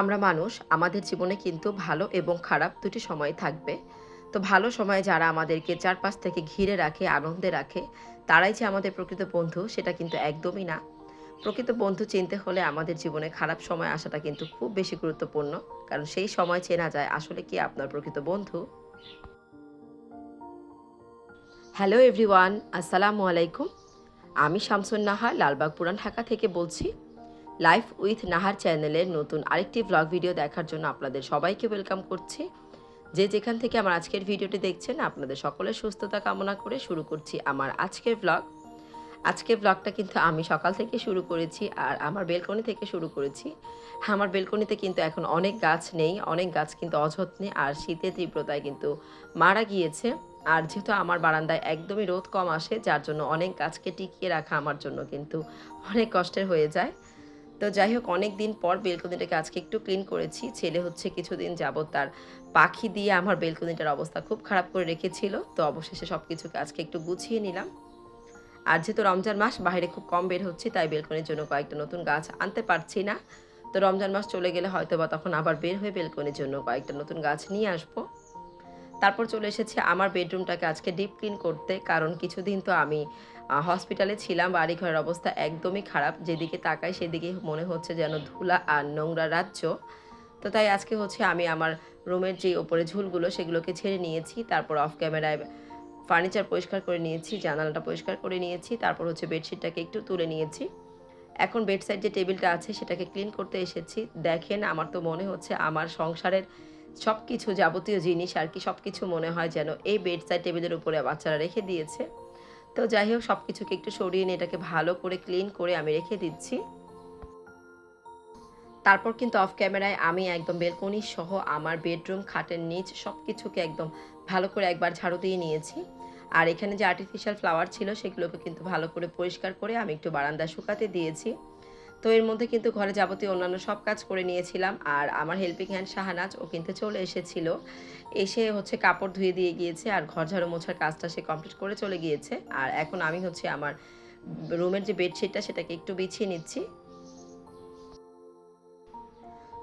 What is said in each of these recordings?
আমরা মানুষ, আমাদের জীবনে কিন্তু ভালো এবং খারাপ দুটি সময় থাকবে। তো ভালো সময়ে যারা আমাদেরকে চারপাশ থেকে ঘিরে রাখে, আনন্দে রাখে, তারাই যে আমাদের প্রকৃত বন্ধু, সেটা কিন্তু একদমই না। প্রকৃত বন্ধু চিনতে হলে আমাদের জীবনে খারাপ সময় আসাটা কিন্তু খুব বেশি গুরুত্বপূর্ণ, কারণ সেই সময় চেনা যায় আসলে কি আপনার প্রকৃত বন্ধু। হ্যালো এভরিওয়ান, আসসালামু আলাইকুম। আমি শামসুন নাহার লালবাগ পুরান ঢাকা থেকে বলছি লাইফ উইথ নাহার চ্যানেলের নতুন আরেকটি ব্লগ ভিডিও দেখার জন্য আপনাদের সবাইকে ওয়েলকাম করছি। যে যেখান থেকে আমার আজকের ভিডিওটি দেখছেন, আপনাদের সকলের সুস্থতা কামনা করে শুরু করছি আমার আজকের ব্লগ আজকের ব্লগটা কিন্তু আমি সকাল থেকে শুরু করেছি আর আমার বেলকনি থেকে শুরু করেছি। আমার বেলকনিতে কিন্তু এখন অনেক গাছ নেই, অনেক গাছ কিন্তু অযত্নে আর শীতের তীব্রতায় কিন্তু মারা গিয়েছে। আর যেহেতু আমার বারান্দায় একদমই রোদ কম আসে, যার জন্য অনেক গাছকে টিকিয়ে রাখা আমার জন্য কিন্তু অনেক কষ্টের হয়ে যায়। তো যাই হোক অনেক দিন পর বেলকনিটাকে আজকে একটু ক্লিন করেছি। ছেলে হচ্ছে কিছুদিন যাবত তার পাখি দিয়ে আমার বেলকনিটার অবস্থা খুব খারাপ করে রেখেছিল। তো অবশেষে সব কিছুকে আজকে একটু গুছিয়ে নিলাম। আর যেহেতু রমজান মাস, বাইরে খুব কম বের হচ্ছে, তাই বেলকনির জন্য কয়েকটা নতুন গাছ আনতে পারছি না। তো রমজান মাস চলে গেলে হয়তো বা তখন আবার বের হয়ে বেলকনির জন্য কয়েকটা নতুন গাছ নিয়ে আসব। তারপর চলে এসেছি আমার বেডরুমটাকে আজকে ডিপ ক্লিন করতে, কারণ কিছুদিন তো আমি হসপিটালে ছিলাম বাড়ি ঘরের অবস্থা একদমই খারাপ। যেদিকে তাকাই, সেদিকে মনে হচ্ছে যেন ধুলা আর নোংরা রাজ্য। তো তাই আজকে হচ্ছে আমি আমার রুমের যে ওপরে ঝুলগুলো, সেগুলোকে ছেড়ে নিয়েছি। তারপর অফ ক্যামেরায় ফার্নিচার পরিষ্কার করে নিয়েছি, জানালাটা পরিষ্কার করে নিয়েছি। তারপর হচ্ছে বেডশিটটাকে একটু তুলে নিয়েছি। এখন বেড সাইড যে টেবিলটা আছে, সেটাকে ক্লিন করতে এসেছি। দেখেন, আমার তো মনে হচ্ছে আমার সংসারের সব কিছু যাবতীয় জিনিস আর কি সব কিছু মনে হয় যেন এই বেড সাইড টেবিলের উপরে বাচ্চারা রেখে দিয়েছে। তো যাই হোক সব কিছুকে একটু সরিয়ে নিয়ে এটাকে ভালো করে ক্লিন করে আমি রেখে দিচ্ছি। তারপর কিন্তু অফ ক্যামেরায় আমি একদম বেলকনি সহ আমার বেডরুম খাটের নিচ সব কিছুকে একদম ভালো করে একবার ঝাড়ু দিয়ে নিয়েছি। আর এখানে যে আর্টিফিশিয়াল ফ্লাওয়ার ছিল সেগুলোকে কিন্তু ভালো করে পরিষ্কার করে আমি একটু বারান্দা শুকাতে দিয়েছি। তো এর মধ্যে কিন্তু ঘরে যাবতীয় অন্যান্য সব কাজ করে নিয়েছিলাম। আর আমার হেল্পিং হ্যান্ড শাহানাজ, ও কিন্তু চলে এসেছিল। এসে হচ্ছে কাপড় ধুয়ে দিয়ে গিয়েছে আর ঘর ঝাড়ু মোছার কাজটা সে কমপ্লিট করে চলে গিয়েছে। আর এখন আমি হচ্ছে আমার রুমের যে বেডশিটটা সেটাকে একটু বিছিয়ে নিচ্ছি।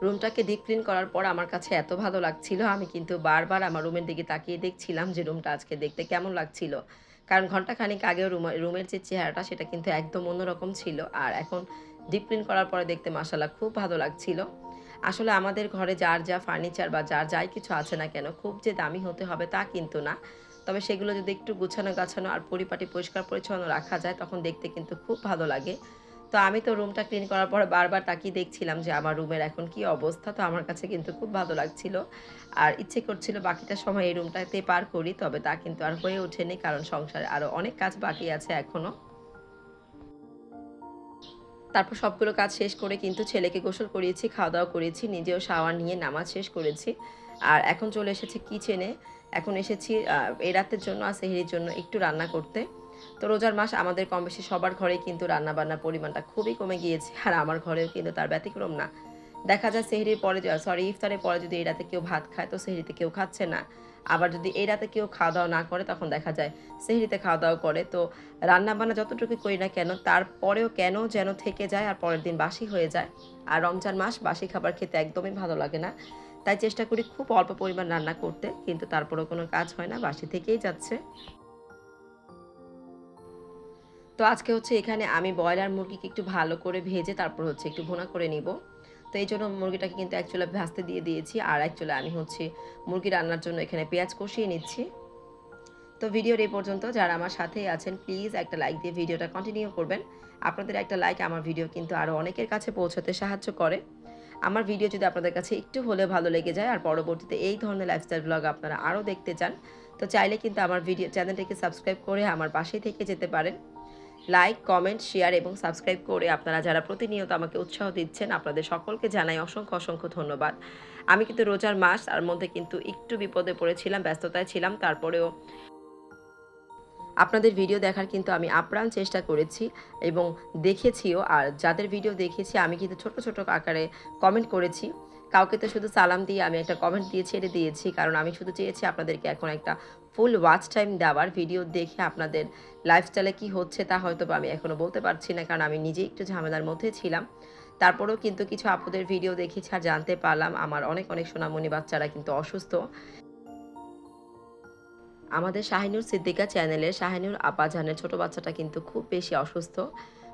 রুমটাকে ডিপ ক্লিন করার পর আমার কাছে এত ভালো লাগছিল, আমি কিন্তু বারবার আমার রুমের দিকে তাকিয়ে দেখছিলাম যে রুমটা আজকে দেখতে কেমন লাগছিল। কারণ ঘন্টাখানিক আগেও রুমের যে চেহারাটা সেটা কিন্তু একদম অন্যরকম ছিল। আর এখন ডিপ ক্লিন করার পরে দেখতে মাসালা খুব ভালো লাগছিল। আসলে আমাদের ঘরে যার যা ফার্নিচার বা যার যাই কিছু আছে না কেন, খুব যে দামি হতে হবে তা কিন্তু না। তবে সেগুলো যদি একটু গুছানো গাছানো আর পরিপাটি পরিষ্কার পরিচ্ছন্ন রাখা যায়, তখন দেখতে কিন্তু খুব ভালো লাগে। তো আমি তো রুমটা ক্লিন করার পরে বারবার তাকিয়ে দেখছিলাম যে আমার রুমের এখন কি অবস্থা, তো আমার কাছে কিন্তু খুব ভালো লাগছিল। আর ইচ্ছে করছিল বাকিটা সময় এই রুমটাতে পার করি, তবে তা কিন্তু আর হয়ে ওঠেনি, কারণ সংসারে আরও অনেক কাজ বাকি আছে এখনও তারপর সবগুলো কাজ শেষ করে কিন্তু ছেলেকে গোসল করিয়েছি খাওয়া দাওয়া করেছি, নিজেও শাওয়ার নিয়ে নামাজ শেষ করেছি। আর এখন চলে এসেছি কিচেনে এখন এসেছি এই রাতের জন্য আর সেহেরির জন্য একটু রান্না করতে। তো রোজার মাস আমাদের কম বেশি সবার ঘরে কিন্তু রান্না বান্নার পরিমাণটা খুবই কমে গিয়েছে। আর আমার ঘরেও কিন্তু তার ব্যতিক্রম না। দেখা যায় সেহরির পরে সরি ইফতারের পরে যদি এই রাতে কেউ ভাত খায়, তো সেহরিতে কেউ খাচ্ছে না। আবার যদি এই রাতে কেউ খাওয়া দাওয়া না করে, তখন দেখা যায় সেহরিতে খাওয়া দাওয়া করে। তো রান্না বান্না যতটুকু করি না কেন, তারপরেও কেন যেন থেকে যায় আর পরের দিন বাসি হয়ে যায়। আর রমজান মাস বাসি খাবার খেতে একদমই ভালো লাগে না। তাই চেষ্টা করি খুব অল্প পরিমাণ রান্না করতে, কিন্তু তারপরেও কোনো কাজ হয় না, বাসি থেকেই যাচ্ছে। তো আজকে হচ্ছে এখানে আমি ব্রয়লার মুরগিকে একটু ভালো করে ভেজে, তারপর হচ্ছে একটু ভুনা করে নিব। তো এই জন্য মুরগিটাকে কিন্তু অ্যাকচুয়ালি ভাজতে দিয়ে দিয়েছি, আর অ্যাকচুয়ালি আমি হচ্ছে মুরগি রান্নার জন্য এখানে পেঁয়াজ কষিয়ে নিচ্ছি। তো ভিডিওর এই পর্যন্ত, যারা আমার সাথেই আছেন প্লিজ একটা লাইক দিয়ে ভিডিওটা কন্টিনিউ করবেন। আপনাদের একটা লাইক আমার ভিডিও কিন্তু আরও অনেকের কাছে পৌঁছাতে সাহায্য করে। আমার ভিডিও যদি আপনাদের কাছে একটু হলে ভালো লেগে যায়, আর পরবর্তীতে এই ধরনের লাইফস্টাইল ব্লগ আপনারা আরও দেখতে চান, তো চাইলে কিন্তু আমার ভিডিও চ্যানেলটিকে সাবস্ক্রাইব করে আমার পাশেই থেকে যেতে পারেন। লাইক কমেন্ট শেয়ার এবং সাবস্ক্রাইব করে আপনারা যারা প্রতিনিয়ত আমাকে উৎসাহ দিচ্ছেন, আপনাদের সকলকে জানাই অসংখ্য অসংখ্য ধন্যবাদ। আমি কিন্তু রোজার মাস, তার মধ্যে কিন্তু একটু বিপদে পড়েছিলাম, ব্যস্ততায় ছিলাম, তারপরেও আপনাদের ভিডিও দেখার কিন্তু আমি আপ্রাণ চেষ্টা করেছি এবং দেখেছিও, আর যাদের ভিডিও দেখেছি, আমি কিন্তু ছোট ছোট আকারে কমেন্ট করেছি। কাউকে তো শুধু সালাম দিয়ে আমি একটা কমেন্ট দিয়ে ছেড়ে দিয়েছি, কারণ আমি শুধু চেয়েছি আপনাদেরকে এখন একটা ফুল ওয়াচ টাইম দেওয়ার ভিডিও দেখে আপনাদের লাইফস্টাইলে কি হচ্ছে তা হয়তো আমি এখনও বলতে পারছি না, কারণ আমি নিজেই একটু ঝামেলার মধ্যে ছিলাম। তারপরেও কিন্তু কিছু আপুদের ভিডিও দেখেছি আর জানতে পারলাম, আমার অনেক অনেক সোনামণি বাচ্চারা কিন্তু অসুস্থ। আমাদের শাহিনুর সিদ্দিকা চ্যানেলে শাহিনুর আপাজানের ছোট বাচ্চাটা কিন্তু খুব বেশি অসুস্থ।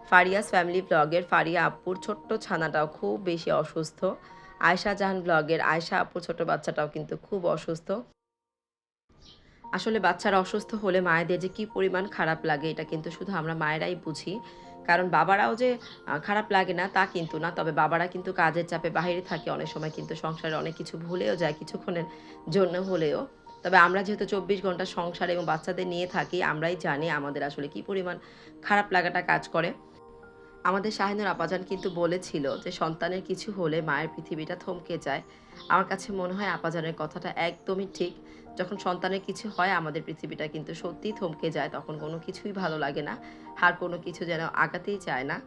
ফারিয়াস ফ্যামিলি ব্লগের ফারিয়া আপুর ছোট্ট ছানাটাও খুব বেশি অসুস্থ। আয়শা জাহান ব্লগের আয়শা আপুর ছোট বাচ্চাটাও কিন্তু খুব অসুস্থ। আসলে বাচ্চারা অসুস্থ হলে মায়েদের যে কি পরিমাণ খারাপ লাগে, এটা কিন্তু শুধু আমরা মায়েরাই বুঝি। কারণ বাবারাও যে খারাপ লাগে না, তা কিন্তু না। তবে বাবারা কিন্তু কাজের চাপে বাইরে থাকে, অনেক সময় কিন্তু সংসারে অনেক কিছু ভুলেও যায়, কিছুক্ষণের জন্য হলেও। তবে আমরা যেহেতু চব্বিশ ঘণ্টা সংসার এবং বাচ্চাদের নিয়ে থাকি, আমরাই জানি আমাদের আসলে কি পরিমাণ খারাপ লাগাটা কাজ করে। আমাদের শাহিনুর আপাজান কিন্তু বলেছিল যে সন্তানের কিছু হলে মায়ের পৃথিবীটা থমকে যায়। আমার কাছে মনে হয় আপাজানের কথাটা একদমই ঠিক। যখন সন্তানের কিছু হয়, আমাদের পৃথিবীটা কিন্তু সত্যিই থমকে যায়, তখন কোনো কিছুই ভালো লাগে না। আর কোনো কিছু যেন আগাতেই চায় না।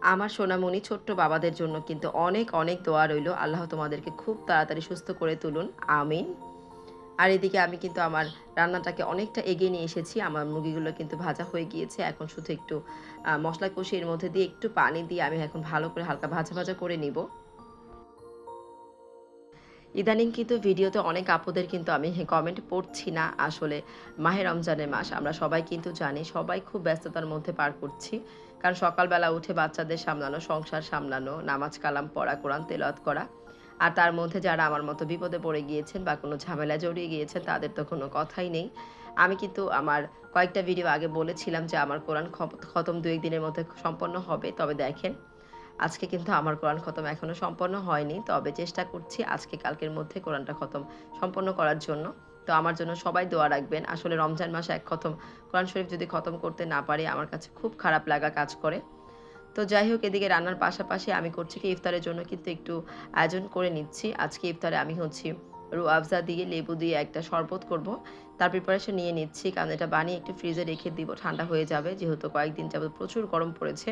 আমার সোনামণি ছোট্ট বাবাদের জন্য কিন্তু অনেক অনেক দোয়া রইল। আল্লাহ তোমাদেরকে খুব তাড়াতাড়ি সুস্থ করে তুলুন। আমিন। আর এদিকে আমি কিন্তু আমার রান্নাটাকে অনেকটা এগিয়ে নিয়ে এসেছি। আমার মুরগিগুলো কিন্তু ভাজা হয়ে গিয়েছে। এখন শুধু একটু মশলা কষিয়ে এর মধ্যে দিয়ে একটু পানি দিয়ে আমি এখন ভালো করে হালকা ভাজা ভাজা করে নিব। ইদানিং কিন্তু ভিডিওতে অনেক আপুদের কিন্তু আমি কমেন্ট পড়ছি না। আসলে মাহে রমজানের মাস, আমরা সবাই কিন্তু জানি, সবাই খুব ব্যস্ততার মধ্যে পার করছি। কারণ সকালবেলা উঠে বাচ্চাদের সামলানো, সংসার সামলানো, নামাজ কালাম পড়া, কোরআন তেলাওয়াত করা আর তার মধ্যে যারা আমার মতো বিপদে পড়ে গিয়েছেন বা কোনো ঝামেলা জড়িয়ে গিয়েছেন, তাদের তো কোনো কথাই নেই। আমি কিন্তু আমার কয়েকটা ভিডিও আগে বলেছিলাম যে আমার কোরআন খতম দু, একদিনের মধ্যে সম্পন্ন হবে। তবে দেখেন, আজকে কিন্তু আমার কোরআন খতম এখনও সম্পন্ন হয়নি। তবে চেষ্টা করছি আজকে কালকের মধ্যে কোরআনটা খতম সম্পন্ন করার জন্য। তো আমার জন্য সবাই দোয়া রাখবেন। আসলে রমজান মাসে এক খতম। কোরআন শরীফ যদি খতম করতে না পারি, আমার কাছে খুব খারাপ লাগা কাজ করে। তো যাই হোক এদিকে রান্নার পাশাপাশি আমি করছি কি ইফতারের জন্য কিন্তু একটু আয়োজন করে নিচ্ছি। আজকে ইফতারে আমি হচ্ছি রু আফজা দিয়ে লেবু দিয়ে একটা শরবত করব। তার প্রিপারেশন নিয়ে নিচ্ছি, কারণ এটা বানিয়ে একটু ফ্রিজে রেখে দিব, ঠান্ডা হয়ে যাবে। যেহেতু কয়েকদিন যাবত প্রচুর গরম পড়েছে।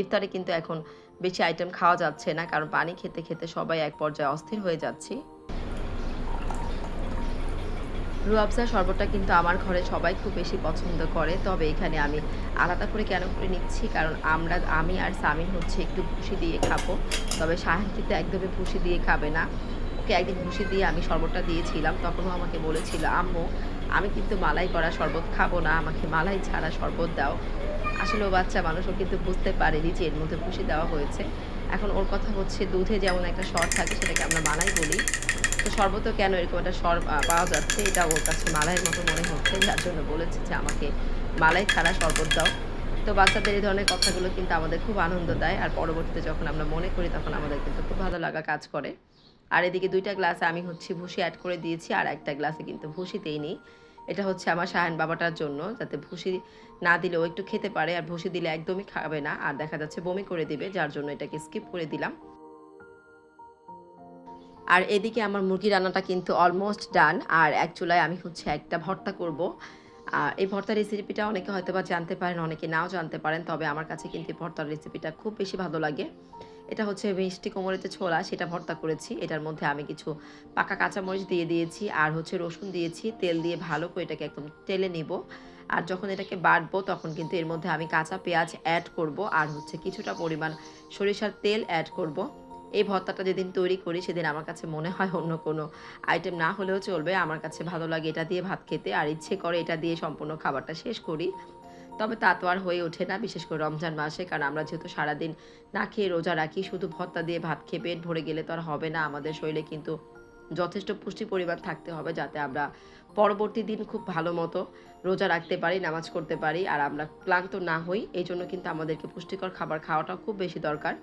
ইফতারে কিন্তু এখন বেশি আইটেম খাওয়া যাচ্ছে না, কারণ পানি খেতে খেতে সবাই এক পর্যায়ে অস্থির হয়ে যাচ্ছি। রুয়াবজা শরবতটা কিন্তু আমার ঘরে সবাই খুব বেশি পছন্দ করে। তবে এখানে আমি আলাদা করে কেন করে নিচ্ছি? কারণ আমরা, আমি আর সামিন হচ্ছে একটু ভুসি দিয়ে খাব। তবে শাহিন একদমই ভুসি দিয়ে খাবে না। ওকে একদিন ভুসি দিয়ে আমি শরবতটা দিয়েছিলাম। তখনও আমাকে বলেছিল, আম্মু, আমি কিন্তু মালাই করা শরবত খাব না। আমাকে মালাই ছাড়া শরবত দাও। আসলে ও বাচ্চা মানুষও কিন্তু বুঝতে পারেনি যে এর মধ্যে ভুসি দেওয়া হয়েছে। এখন ওর কথা হচ্ছে, দুধে যেমন একটা স্বর থাকে, সেটাকে আমরা মালাই বলি। তো শরবতও কেন এরকম একটা স্বর পাওয়া যাচ্ছে? এটা ওর কাছে মালাইয়ের মতো মনে হচ্ছে, যার জন্য বলেছে যে আমাকে মালাই ছাড়া শরবত দাও। তো বাচ্চাদের এই ধরনের কথাগুলো কিন্তু আমাদের খুব আনন্দ দেয়, আর পরবর্তীতে যখন আমরা মনে করি, তখন আমাদের কিন্তু খুব ভালো লাগা কাজ করে। আর এদিকে দুইটা গ্লাসে আমি হচ্ছে ভুসি অ্যাড করে দিয়েছি, আর একটা গ্লাসে কিন্তু ভুসিতেই নেই। এটা হচ্ছে আমার শাহান বাবাটার জন্য, যাতে ভুসি না দিলেও একটু খেতে পারে, আর ভুসি দিলে একদমই খাবে না, আর দেখা যাচ্ছে বমি করে দিবে, যার জন্য এটাকে স্কিপ করে দিলাম। আর এদিকে আমার মুরগি রান্নাটা কিন্তু অলমোস্ট ডান আর এক চুলায় আমি হচ্ছে একটা ভর্তা করব। আর এই ভর্তার রেসিপিটা অনেকে হয়তো বা জানতে পারেন, অনেকে নাও জানতে পারেন, তবে আমার কাছে কিন্তু ভর্তার রেসিপিটা খুব বেশি ভালো লাগে। এটা হচ্ছে মিষ্টি কোমরেতে ছোলা, সেটা ভর্তা করেছি। এটার মধ্যে আমি কিছু পাকা কাঁচামরিচ দিয়ে দিয়েছি, আর হচ্ছে রসুন দিয়েছি। তেল দিয়ে ভালো করে এটাকে একদম তেলে নিব। আর যখন এটাকে বাটবো, তখন কিন্তু এর মধ্যে আমি কাঁচা পেঁয়াজ অ্যাড করব, আর হচ্ছে কিছুটা পরিমাণ সরিষার তেল অ্যাড করব। এই ভর্তাটা যেদিন তৈরি করি, সেদিন আমার কাছে মনে হয় অন্য কোনো আইটেম না হলেও চলবে। আমার কাছে ভালো লাগে এটা দিয়ে ভাত খেতে। আর ইচ্ছে করে এটা দিয়ে সম্পূর্ণ খাবারটা শেষ করি। তবে তা তো আর হয়ে ওঠে না, বিশেষ করে রমজান মাসে। কারণ আমরা যেহেতু সারাদিন না খেয়ে রোজা রাখি, শুধু ভর্তা দিয়ে ভাত খেয়ে পেট ভরে গেলে তো আর হবে না। আমাদের শরীরে কিন্তু যথেষ্ট পুষ্টি পরিমাণ থাকতে হবে যাতে আমরা পরবর্তী দিন খুব ভালো মতো রোজা রাখতে পারি, নামাজ করতে পারি। আর আমরা ক্লান্ত না হই, এই জন্য কিন্তু আমাদেরকে পুষ্টিকর খাবার খাওয়াটা খুব বেশি দরকার।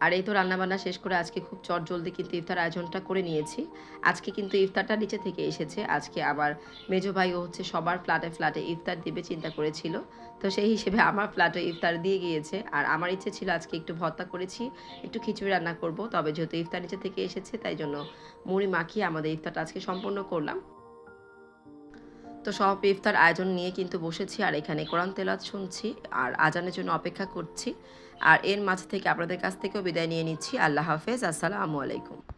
আর এই তো রান্নাবান্না শেষ করে আজকে খুব চট জলদি কিন্তু ইফতার আয়োজনটা করে নিয়েছি। আজকে কিন্তু ইফতারটা নিচে থেকে এসেছে। আজকে আবার মেজো ভাইও হচ্ছে সবার ফ্ল্যাটে ফ্ল্যাটে ইফতার দিবে চিন্তা করেছিল। তো সেই হিসেবে আমার ফ্ল্যাটে ইফতার দিয়ে গিয়েছে। আর আমার ইচ্ছে ছিল আজকে একটু ভর্তা করেছি, একটু খিচুড়ি রান্না করব। তবে যেহেতু ইফতার নিচে থেকে এসেছে, তাই জন্য মুড়ি মাখিয়ে আমাদের ইফতারটা আজকে সম্পন্ন করলাম। তো সব ইফতার আয়োজন নিয়ে কিন্তু বসেছি। আর এখানে কোরআন তেলাত শুনছি। আর আজানের জন্য অপেক্ষা করছি। আর এর মাঝ থেকে আপনাদের কাছ থেকেও বিদায় নিয়ে নিচ্ছি। আল্লাহ হাফেজ। আসসালামু আলাইকুম।